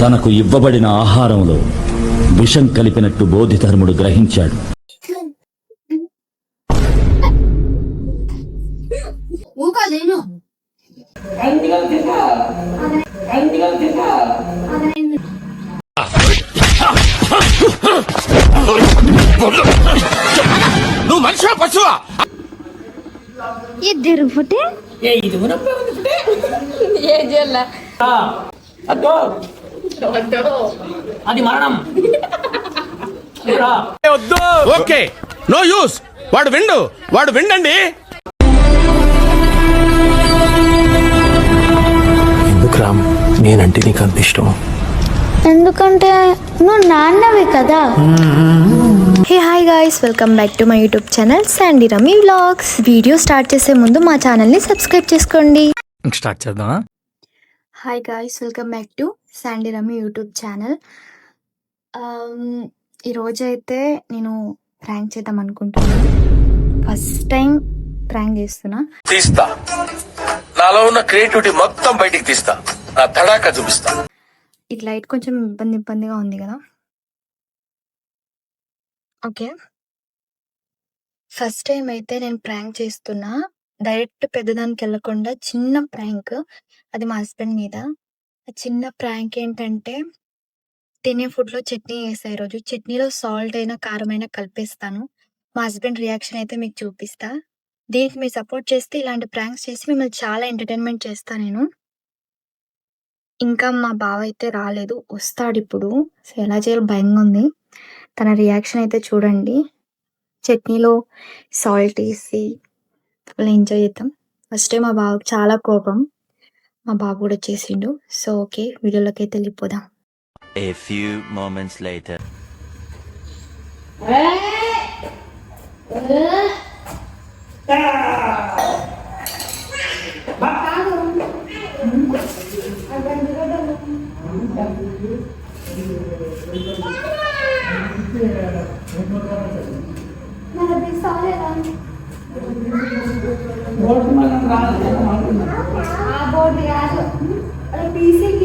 తనకు ఇవ్వబడిన ఆహారంలో విషం కలిపినట్టు బోధిధర్ముడు గ్రహించాడు. నువ్వు మనిషివా పశువా? ఇద్దరు పుట్టే? ఏ ఇది. ఏ జల్ల? అది మరణం. ఓకే. No use. వాడు విండు. వాడు విండండి. ఎందుకు రామ్ నేనంటే నీకు అంత ఇష్టం. ఎందుకంటే నువ్వు నాన్నవి కదా. Hey hi guys welcome back to my YouTube channel Sandy Rami vlogs video start చేసే ముందు మా ఛానల్ని సబ్స్క్రైబ్ చేసుకోండి. స్టార్ట్ చేద్దామా? Hi guys welcome back to Sandy Rami YouTube channel ఈరోజు అయితే నేను ప్రాంక్ చేద్దాం అనుకుంటున్నాను ఫస్ట్ టైం ప్రాంక్ చేస్తున్నా. తీస్తా. నాలో ఉన్న క్రియేటివిటీ మొత్తం బయటికి తీస్తా. నా తడాక చూపిస్తా. ఇట్లా లైట్ కొంచెం ఇబ్బంది ఇబ్బందిగా ఉంది కదా. ఓకే ఫస్ట్ టైం అయితే నేను ప్రాంక్ చేస్తున్నా. డైరెక్ట్ పెద్దదానికి వెళ్ళకుండా చిన్న ప్రాంక్ అది మా హస్బెండ్ మీద. ఆ చిన్న ప్రాంక్ ఏంటంటే తినే ఫుడ్లో చట్నీ వేసా ఈరోజు. చట్నీలో సాల్ట్ అయినా కారం అయినా కలిపేస్తాను. మా హస్బెండ్ రియాక్షన్ అయితే మీకు చూపిస్తా. దీనికి మీరు సపోర్ట్ చేస్తే ఇలాంటి ప్రాంక్స్ చేసి మిమ్మల్ని చాలా ఎంటర్టైన్మెంట్ చేస్తా నేను. ఇంకా మా బావ అయితే రాలేదు. వస్తాడు ఇప్పుడు. సో ఎలా చేయాలో భయంగా ఉంది. తన రియాక్షన్ అయితే చూడండి. చట్నీలో సాల్ట్ వేసి ఫుల్ ఎంజాయ్ చేద్దాం. ఫస్ట్ మా బావకు చాలా కోపం. మా బాబు కూడా వచ్చేసిండు సో ఓకే వీడియోలోకి అయితే వెళ్ళిపోదాం. A few moments later. Board మనం రాదు అనుకున్నా. ఉట్టే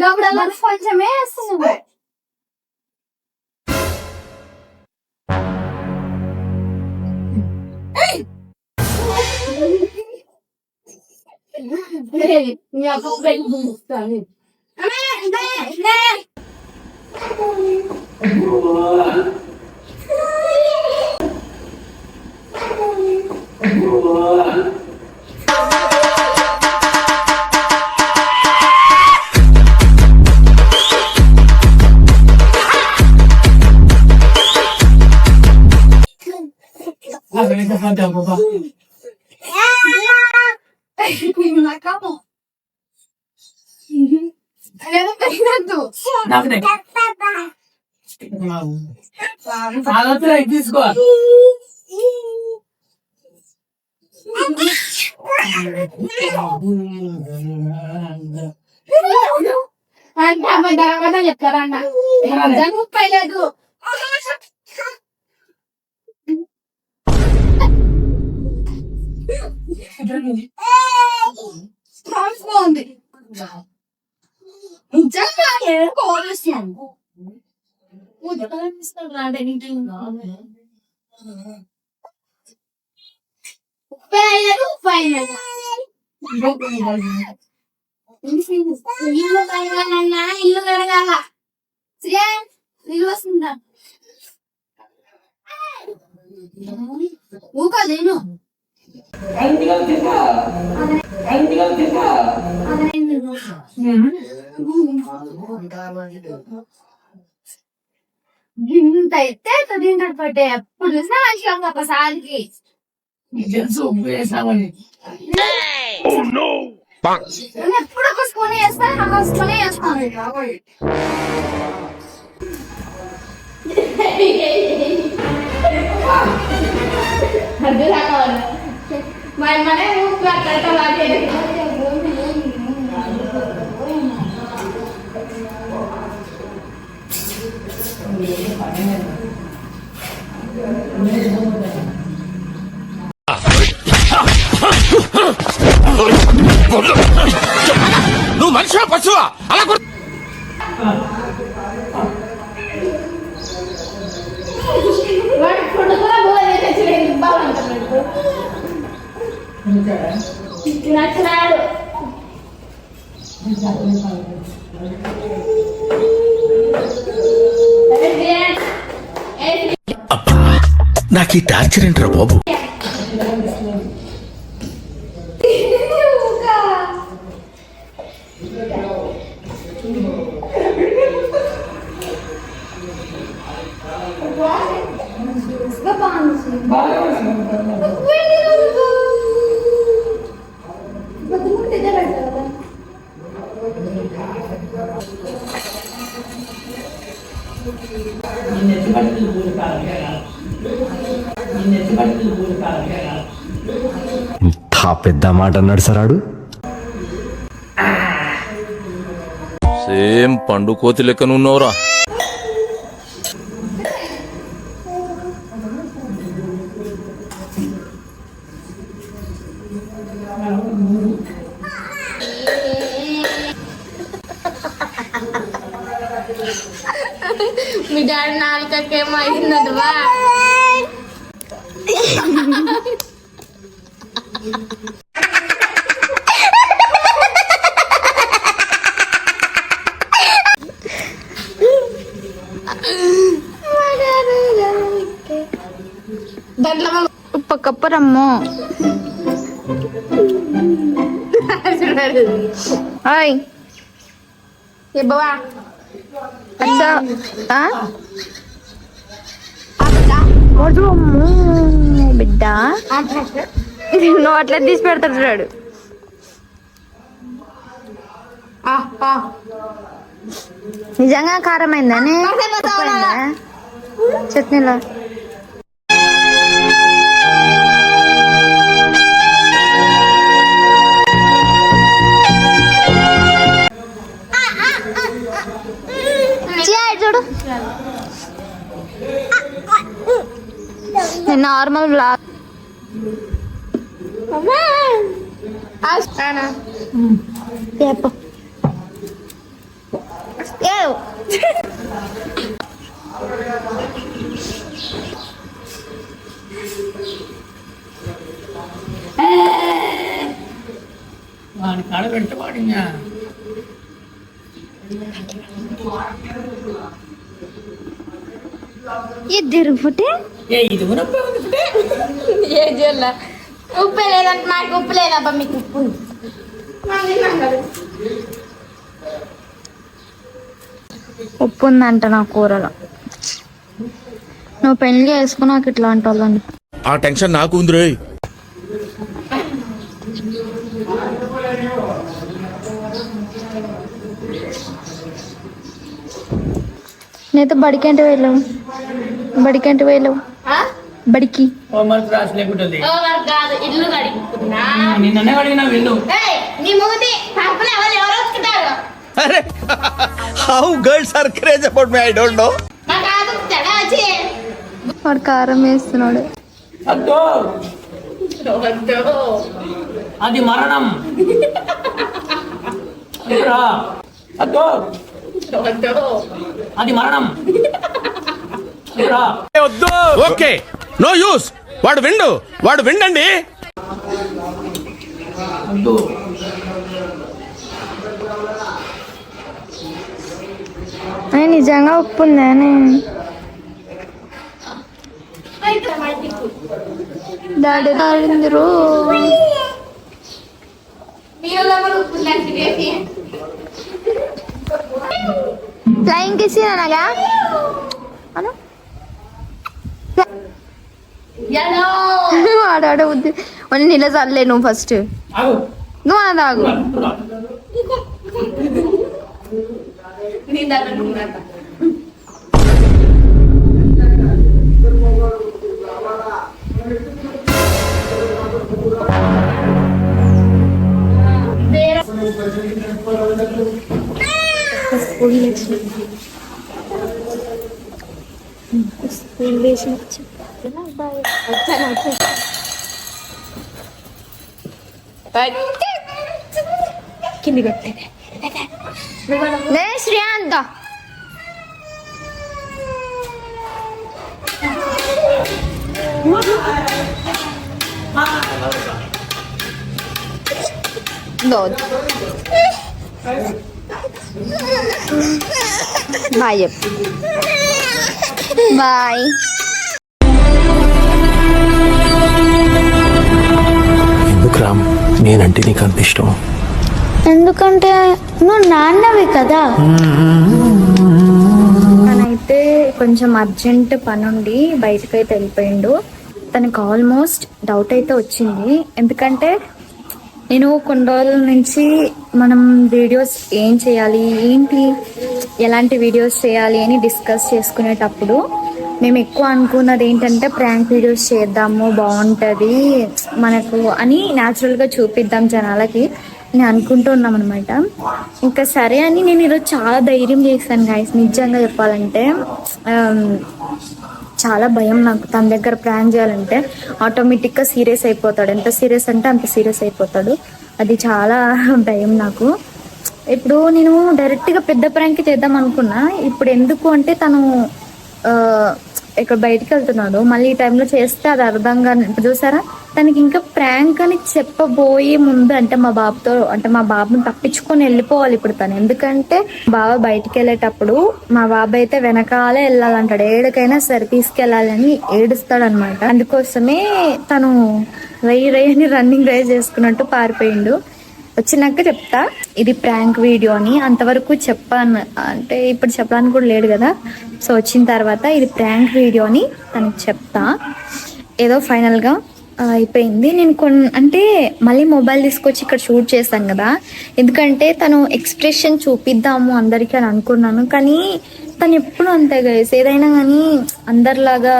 గబుడలో కొంచెమే వేస్తున్నావు మీ అక్క పెళ్ళి ఆ వెనక పంట బాబా. నాకు నే. ఆలోచన ఇది తీసుకో అంటే అమ్మాయి తర్వాత చెప్తారన్న ముప్పై లేదు స్ట్రాంగ్ బాగుంది నిజంగా కోరేసాను ముప్పై ఐదు ముప్పై ఐదు. ఇల్లు కడగాలన్నా ఇల్లు కడగాల. ఇల్లు వస్తుందా? ఇంత అయితే తింటాడు పట్టే ఎప్పుడు చూసినా మంచిగా ఒకసారికి ఎప్పుడు ఒక నేను వేస్తాను ఒక స్పూన్ వేస్తాను అర్థం కావాలి. స్పూన్ వేస్తాను మా అమ్మనే ఊపిరి అట్లా నువ్వు మనిషివా పశువా అలా కొడు- వాడు ఫుడ్ కూడా పోలే తెచ్చి బాగుంటున్నాడు నచ్చినాడు నాకు ఈ టార్చర్ ఏంట్రా బాబు? ఆ పెద్ద మాట అన్నాడు సరాడు సేమ్ పండు కోతి లెక్కనున్నావురా. దాంట్లో ఉప్ప కప్పరమ్మో ఓయ్ చెప్పవా అచ్చా ఆ? వద్దు అమ్మో, బిడ్డ నువ్వు అట్లా తీసి పెడతాడు చూడాడు నిజంగా కారమైందని? చట్నీలో. చూడు. నార్మల్ బ్లాగ్ చెప్పు ఏవ్. వాడి కాడ పెట్టి వాడినా ఇద్దరు పుట్టి ఏ ఇది ఉన్నప్పుడు ఉంది పుట్టే. ఏ చేయాల ఉప్పు లేదంటే నాకు ఉప్పు లేదబ్బా మీకు ఉప్పు. ఉప్పు ఉందంట నా కూరలో. నువ్వు పెళ్ళి చేసుకుని నాకు ఇట్లా అంటావు ఆ టెన్షన్ నాకు ఉంది రోయ్ నేతో బడికంటే వెళ్ళావు బడికంటే వెళ్ళావు ఆ? బడికి. హోంవర్క్ కాదు ఇల్లు కడుగుతున్నా నిన్ననే నీ మూతి ఎవరు ఎవరు అరే how girls are craze about me I don't know వాడు కారం వేస్తున్నాడు. అద్దో. వద్దు. అది మరణం. అద్దో. వద్దు. అది మరణం. అదిరా. ఓకే. No use. వాడు విండు. వాడు విండండి. నిజంగా ఉప్పు ఉందా డాడీ తాడిందిరు మీ ఫ్లయింగ్ అనగా అను ఆడాడ వద్దు అని నీళ్ళ చల్లే నువ్వు ఫస్ట్ నువ్వు అన్న తాగు స్కూల్ వేసిన స్కూల్ వేసిన ఉందంట. కింది కొట్టేది లే శ్రీయాంత బాయ్ చెప్పు బాయ్ ఎందుకు రామ్ నేనంటే నీకు అంత ఇష్టం ఎందుకంటే నువ్వు నాన్నవి కదా. తనైతే కొంచెం అర్జెంట్ పని ఉండి బయటకు అయితే వెళ్ళిపోయిండు. తనకు ఆల్మోస్ట్ డౌట్ అయితే వచ్చింది. ఎందుకంటే నేను కొన్ని రోజుల నుంచి మనం వీడియోస్ ఏం చేయాలి ఏంటి ఎలాంటి వీడియోస్ చేయాలి అని డిస్కస్ చేసుకునేటప్పుడు మేము ఎక్కువ అనుకున్నది ఏంటంటే ప్రాంక్ వీడియోస్ చేద్దాము బాగుంటుంది మనకు అని న్యాచురల్గా చూపిద్దాం జనాలకి. నేను అనుకుంటున్నాం అనమాట ఇంకా సరే అని నేను ఈరోజు చాలా ధైర్యం చేశాను గాయస్ నిజంగా చెప్పాలంటే. చాలా భయం నాకు తన దగ్గర ప్లాన్ చేయాలంటే. ఆటోమేటిక్గా సీరియస్ అయిపోతాడు. ఎంత సీరియస్ అంటే అంత సీరియస్ అయిపోతాడు. అది చాలా భయం నాకు. ఇప్పుడు నేను డైరెక్ట్గా పెద్ద ప్రాంక్ చేద్దాం అనుకున్నా. ఇప్పుడు ఎందుకు అంటే తను ఇక్కడ బయటికి వెళ్తున్నాడు మళ్ళీ ఈ టైంలో చేస్తే అది అర్థంగా ఇప్పుడు చూసారా? తనకి ఇంకా ప్రాంక్ అని చెప్పబోయే ముందు అంటే మా బాబుతో అంటే మా బాబుని తప్పించుకొని వెళ్ళిపోవాలి ఇప్పుడు తను. ఎందుకంటే బాబా బయటికి వెళ్ళేటప్పుడు మా బాబు అయితే వెనకాలే వెళ్ళాలంటాడు. ఏడుకైనా సరే తీసుకెళ్ళాలని ఏడుస్తాడు అనమాట అందుకోసమే తను రై రై అని రన్నింగ్ రైజ్ చేసుకున్నట్టు పారిపోయిండు. వచ్చినాక చెప్తా. ఇది ప్రాంక్ వీడియో అని అంతవరకు చెప్పాను. అంటే ఇప్పుడు చెప్పడానికి కూడా లేడు కదా. సో వచ్చిన తర్వాత ఇది ప్రాంక్ వీడియో అని తనకి చెప్తా. ఏదో ఫైనల్గా అయిపోయింది. నేను కొన్ని అంటే మళ్ళీ మొబైల్ తీసుకొచ్చి ఇక్కడ షూట్ చేశాను కదా. ఎందుకంటే తను ఎక్స్ప్రెషన్ చూపిద్దాము అందరికీ అని అనుకున్నాను. కానీ తను ఎప్పుడు అంతే గైస్ ఏదైనా కానీ అందరిలాగా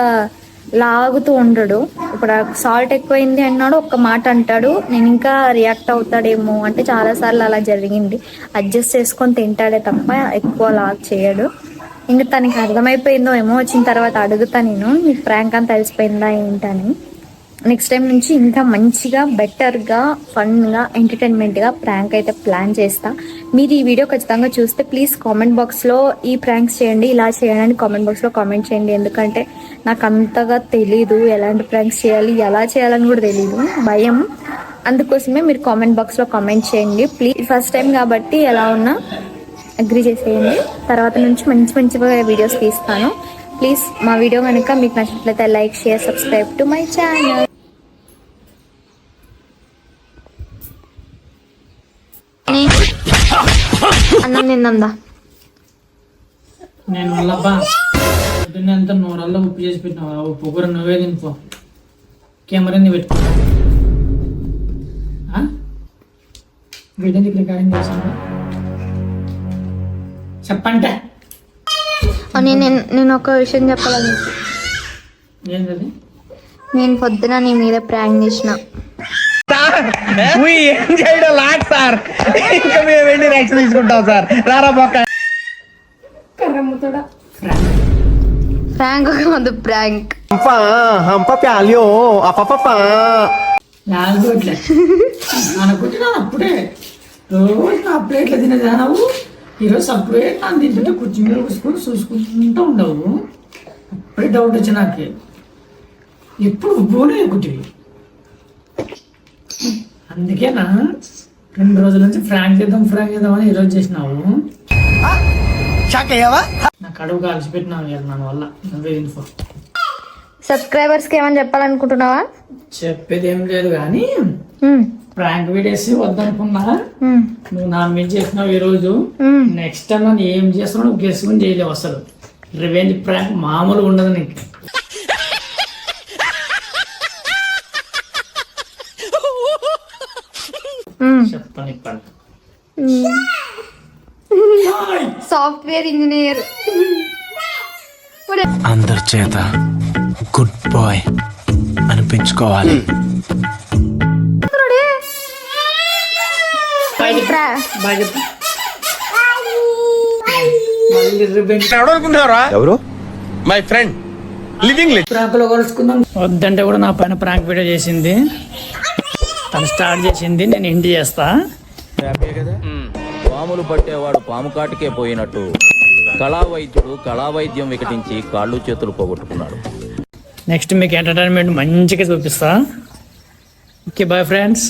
లాగుతూ ఉండడు. ఇప్పుడు సాల్ట్ ఎక్కువైంది అన్నాడు ఒక్క మాట అంటాడు. నేను ఇంకా రియాక్ట్ అవుతాడేమో అంటే చాలా సార్లు అలా జరిగింది. అడ్జస్ట్ చేసుకొని తింటాడే తప్ప ఎక్కువ లాగ్ చేయడు. ఇంకా తనకి అర్థమైపోయిందో ఏమో వచ్చిన తర్వాత అడుగుతా నేను నీకు ప్రాంక్ అని తెలిసిపోయిందా ఏంటని. నెక్స్ట్ టైం నుంచి ఇంకా మంచిగా బెటర్గా ఫన్గా ఎంటర్టైన్మెంట్గా ప్రాంక్ అయితే ప్లాన్ చేస్తా. మీరు ఈ వీడియో ఖచ్చితంగా చూస్తే ప్లీజ్ కామెంట్ బాక్స్లో ఈ ప్రాంక్స్ చేయండి ఇలా చేయండి అని కామెంట్ బాక్స్లో కామెంట్ చేయండి. ఎందుకంటే నాకు అంతగా తెలీదు ఎలాంటి ప్రాంక్స్ చేయాలి ఎలా చేయాలని కూడా తెలీదు. భయం. అందుకోసమే మీరు కామెంట్ బాక్స్లో కామెంట్ చేయండి. ప్లీజ్ ఫస్ట్ టైం కాబట్టి ఎలా ఉన్నా అగ్రి చేసేయండి. తర్వాత నుంచి మంచి మంచిగా వీడియోస్ తీస్తాను. ప్లీజ్ మా వీడియో కనుక మీకు నచ్చినట్లయితే like share subscribe to my channel అన్నం తిందా నేను మళ్ళబ్బా పొద్దున్నంత నూరల్లో ఉప్పు చేసి పెట్టినావు ఉప్పు కూర నువ్వే తినిపో కెమెరాని పెట్టుకో. ఆ? వీడియోని రికార్డింగ్ చేసాను చెప్పంటే. నేను నేను ఒక విషయం చెప్పాలని ఏంటది? నేను పొద్దున నీ మీద ప్రాంక్ చేసిన. ఏం చేయడం లాట్ సార్ ఇంకా మేము వెళ్ళి నెక్స్ట్ తీసుకుంటాం సార్ రారా బొక్క. ప్రాంక్ కాదు ప్రాంక్ హంప హంప ప్యాలియో అపప నాలుగోట్లే అనుకుంటున్నాను అప్పుడే. రోజు నా ప్లేట్లో తినేదానవు. ఈరోజు అప్పుడే నన్ను తింటుంటే కూర్చుని మీద కూర్చుని చూసుకుంటూ ఉండవు. అప్పుడే డౌట్ వచ్చి నాకు. ఎప్పుడు ఉప్పునే ఎక్కుటివి అందుకేనా రెండు రోజుల నుంచి ఫ్రాంక్ చేద్దాం ఫ్రాంక్ చేద్దాం అని ఈరోజు చేసినావు. షాక్ అయ్యావా? నా కడుపు కాల్చి పెట్టినావు ఇవాళ నా వల్ల. నువ్వే ఇన్ఫో సబ్స్క్రైబర్స్కి ఏమని చెప్పాలనుకుంటున్నావా? చెప్పేది ఏం లేదు కానీ. ప్రాంక్ వీడియోస్ వద్దనుకున్నా. నువ్వు నా మీద చేసినావు ఈ రోజు. నెక్స్ట్ టైం నన్ను ఏం చేస్తున్నావు? నువ్వు గెస్ కూడా చేయలేవు అసలు. రివెంజ్ ప్రాంక్ మామూలుగా ఉండదు నీకు. Software engineer. అందరి చేత గుడ్ బాయ్ అనిపించుకోవాలి. ఎవరు మై ఫ్రెండ్ లివింగ్ ప్రాంకులో కలుసుకుందాం. వద్దంటే కూడా నా పైన ప్రాంక్ వీడియో చేసింది. తను స్టార్ట్ చేసింది నేను ఇంటి చేస్తా. పాములు పట్టేవాడు పాము కాటికే పోయినట్టు. కళా వైద్యుడు కళా వైద్యం వికటించి కాళ్ళు చేతులు పోగొట్టుకున్నాడు. నెక్స్ట్ మీకు ఎంటర్టైన్మెంట్ మంచిగా చూపిస్తా. Okay bye friends